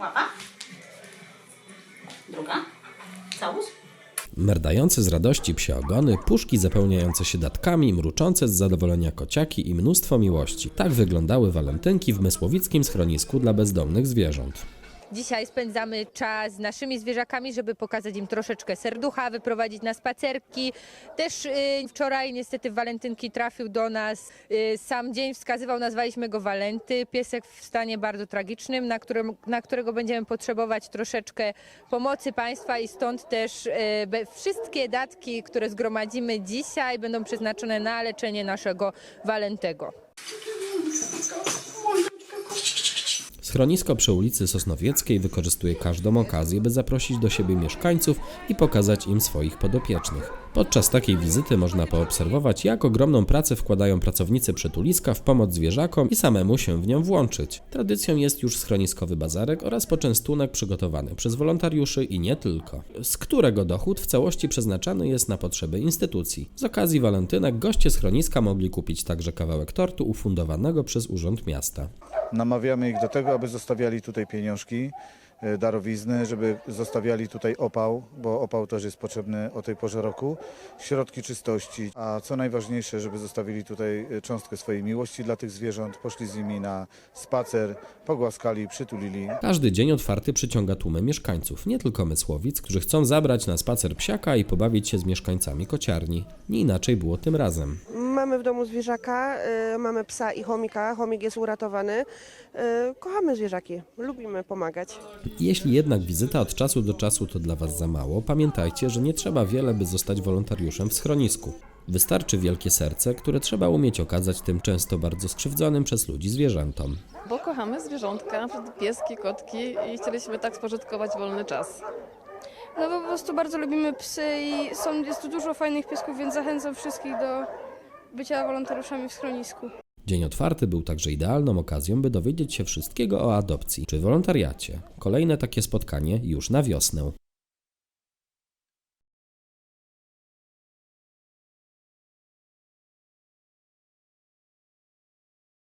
Łapa. Druga. Całus. Merdające z radości psie ogony, puszki zapełniające się datkami, mruczące z zadowolenia kociaki i mnóstwo miłości. Tak wyglądały walentynki w mysłowickim schronisku dla bezdomnych zwierząt. Dzisiaj spędzamy czas z naszymi zwierzakami, żeby pokazać im troszeczkę serducha, wyprowadzić na spacerki. Też y, wczoraj niestety walentynki trafił do nas y, sam dzień, wskazywał, nazwaliśmy go Walenty. Piesek w stanie bardzo tragicznym, na, którym, na którego będziemy potrzebować troszeczkę pomocy państwa i stąd też y, wszystkie datki, które zgromadzimy dzisiaj będą przeznaczone na leczenie naszego Walentego. Schronisko przy ulicy Sosnowieckiej wykorzystuje każdą okazję, by zaprosić do siebie mieszkańców i pokazać im swoich podopiecznych. Podczas takiej wizyty można poobserwować, jak ogromną pracę wkładają pracownicy przytuliska w pomoc zwierzakom i samemu się w nią włączyć. Tradycją jest już schroniskowy bazarek oraz poczęstunek przygotowany przez wolontariuszy i nie tylko, z którego dochód w całości przeznaczany jest na potrzeby instytucji. Z okazji walentynek goście schroniska mogli kupić także kawałek tortu ufundowanego przez Urząd Miasta. Namawiamy ich do tego, aby zostawiali tutaj pieniążki, e, darowizny, żeby zostawiali tutaj opał, bo opał też jest potrzebny o tej porze roku, środki czystości, a co najważniejsze, żeby zostawili tutaj e, cząstkę swojej miłości dla tych zwierząt, poszli z nimi na spacer, pogłaskali, przytulili. Każdy dzień otwarty przyciąga tłumy mieszkańców, nie tylko Mysłowic, którzy chcą zabrać na spacer psiaka i pobawić się z mieszkańcami kociarni. Nie inaczej było tym razem. Mamy w domu zwierzaka, y, mamy psa i chomika. Chomik jest uratowany. Y, kochamy zwierzaki, lubimy pomagać. Jeśli jednak wizyta od czasu do czasu to dla Was za mało, pamiętajcie, że nie trzeba wiele, by zostać wolontariuszem w schronisku. Wystarczy wielkie serce, które trzeba umieć okazać tym często bardzo skrzywdzonym przez ludzi zwierzętom. Bo kochamy zwierzątka, pieski, kotki i chcieliśmy tak spożytkować wolny czas. No bo po prostu bardzo lubimy psy i są, jest tu dużo fajnych piesków, więc zachęcam wszystkich do bycia wolontariuszami w schronisku. Dzień otwarty był także idealną okazją, by dowiedzieć się wszystkiego o adopcji czy wolontariacie. Kolejne takie spotkanie już na wiosnę.